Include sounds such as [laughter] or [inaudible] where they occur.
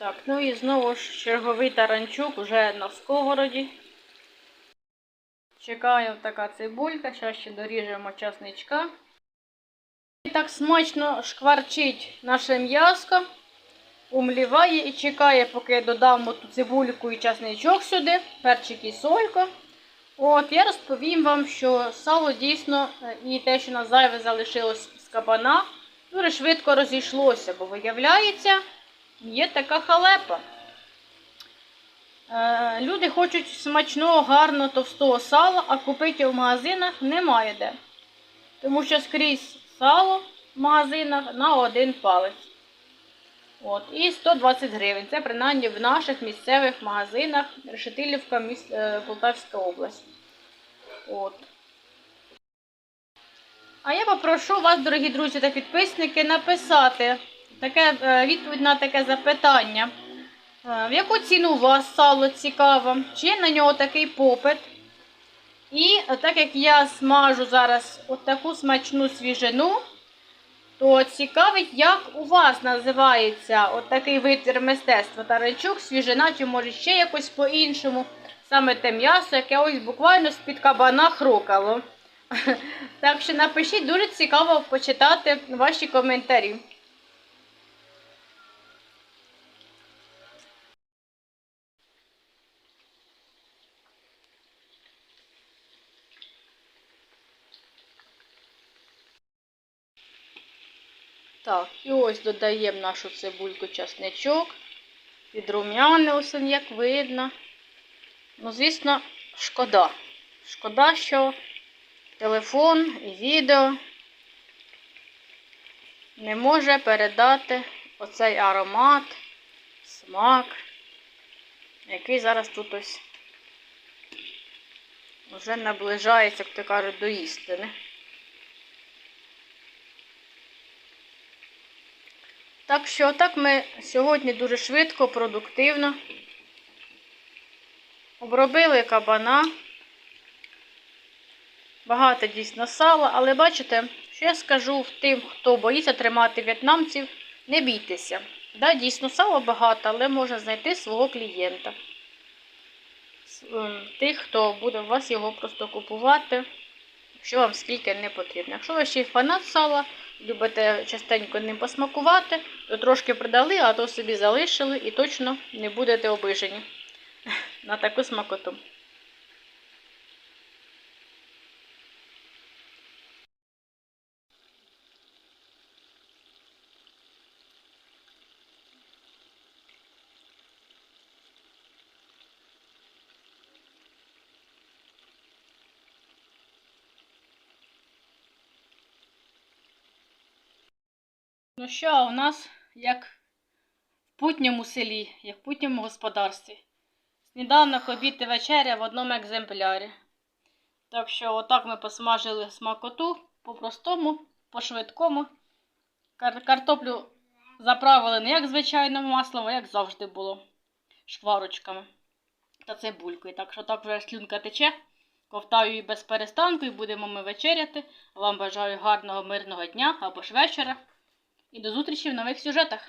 Так, ну і знову ж черговий таранчук уже на сковороді. Чекає така цибулька, зараз ще доріжемо часничка. І так смачно шкварчить наше м'яско, умліває і чекає, поки додамо ту цибульку і часничок сюди, перчик і сольку. От, я розповім вам, що сало дійсно е, і те, що на зайве залишилось з кабана, дуже швидко розійшлося, бо виявляється, є така халепа. Е, люди хочуть смачного, гарного, товстого сала, а купити в магазинах немає де. Тому що скрізь сало в магазинах на один палець. От, і 120 гривень. Це принаймні в наших місцевих магазинах Решетилівка, е, Полтавська область. От. А я попрошу вас, дорогі друзі та підписники, написати таке, е, відповідь на таке запитання. Е, В яку ціну у вас сало цікаво? Чи є на нього такий попит? І е, так як я смажу зараз от таку смачну свіжину, то цікавить, як у вас називається от такий витвір мистецтва тарачук, свіжина, чи може ще якось по-іншому. Саме те м'ясо, яке ось буквально з-під кабана хрукало. [laughs] Так що напишіть, дуже цікаво почитати ваші коментарі. Так, і ось додаємо нашу цибульку часничок. Підрум'янився, як видно. Ну, звісно, шкода. Шкода, що телефон і відео не може передати оцей аромат, смак, який зараз тут ось вже наближається, як то кажуть, до істини. Так що так ми сьогодні дуже швидко, продуктивно обробили кабана. Багато дійсно сала, але бачите, що я скажу тим, хто боїться тримати в'єтнамців, не бійтеся. Да, дійсно, сала багато, але можна знайти свого клієнта. Ем, Тих, хто буде у вас його просто купувати, якщо вам скільки не потрібно. Якщо ви ще й фанат сала, любите частенько ним посмакувати, то трошки придали, а то собі залишили і точно не будете обижені [laughs] на таку смакоту. Ну що, у нас як в путньому селі, як в путньому господарстві. Сніданок, обід і вечеря в одному екземплярі. Так що отак ми посмажили смакоту по-простому, по-швидкому. Кар- картоплю заправили не як звичайне маслом, а як завжди було. Шкварочками та цибулькою. Так що так вже слюнка тече. Ковтаю її без перестанку і будемо ми вечеряти. Вам бажаю гарного мирного дня або ж вечора. І до зустрічі в нових сюжетах.